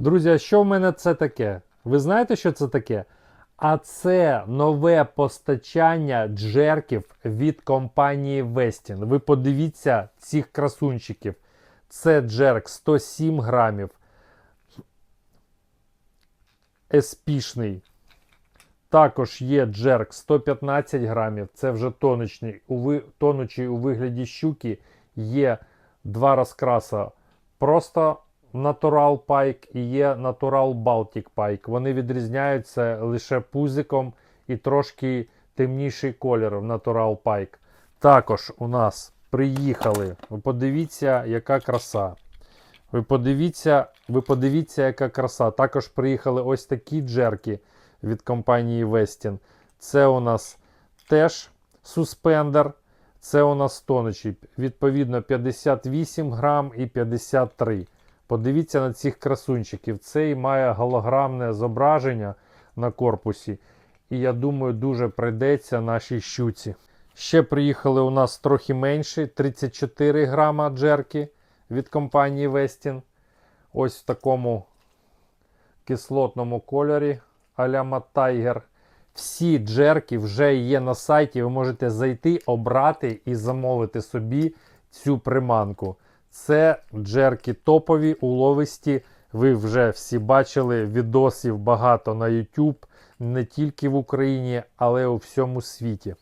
Друзі, а що в мене це таке? Ви знаєте, що це таке? А це нове постачання джерків від компанії Westin. Ви подивіться цих красунчиків. Це джерк 107 грамів. Еспішний. Також є джерк 115 грамів. Це вже ви- тонучий у вигляді щуки. Є два розкраса. Просто Natural Pike і є Natural Baltic Pike. Вони відрізняються лише пузиком і трошки темніший колір в Natural Pike. Також у нас приїхали. Ви подивіться, яка краса. Ви подивіться, ви подивіться, яка краса. Також приїхали ось такі джерки від компанії Westin. Це у нас теж суспендер. Це у нас тонучий. Відповідно, 58 грам і 53. Подивіться на цих красунчиків. Цей має голограмне зображення на корпусі. І я думаю, дуже прийдеться нашій щуці. Ще приїхали у нас трохи менші 34 грама джерки від компанії Westin. Ось в такому кислотному кольорі а-ля Tiger. Всі джерки вже є на сайті. Ви можете зайти, обрати і замовити собі цю приманку. Це джерки топові, уловисті. Ви вже всі бачили відосів багато на YouTube, не тільки в Україні, але й у всьому світі.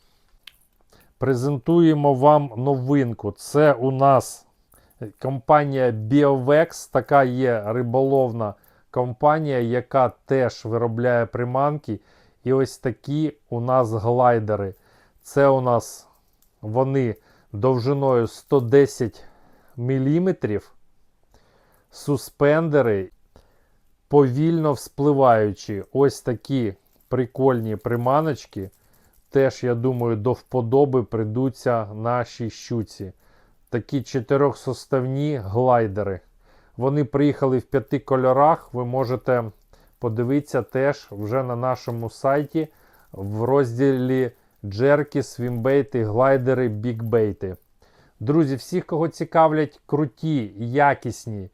Презентуємо вам новинку. Це у нас компанія BioVex, така є риболовна компанія, яка теж виробляє приманки. І ось такі у нас глайдери. Це у нас вони довжиною 110 мм, суспендери, повільно вспливаючі. Ось такі прикольні приманочки. Теж, я думаю, до вподоби прийдуться нашій щуці. Такі чотирьохсоставні глайдери. Вони приїхали в п'яти кольорах. Ви можете подивитися теж вже на нашому сайті в розділі джерки, свімбейти, глайдери, бікбейти. Друзі, всіх, кого цікавлять круті, якісні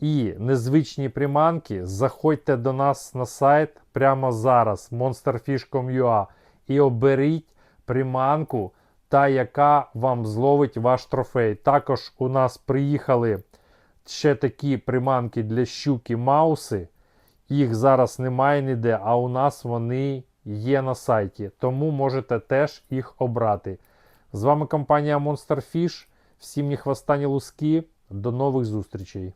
і незвичні приманки, заходьте до нас на сайт прямо зараз monsterfish.com.ua і оберіть приманку, та яка вам зловить ваш трофей. Також у нас приїхали ще такі приманки для щуки мауси. Їх зараз немає ніде, а у нас вони є на сайті. Тому можете теж їх обрати. З вами компанія Monsterfish. Всім ні хвоста, ні луски. До нових зустрічей!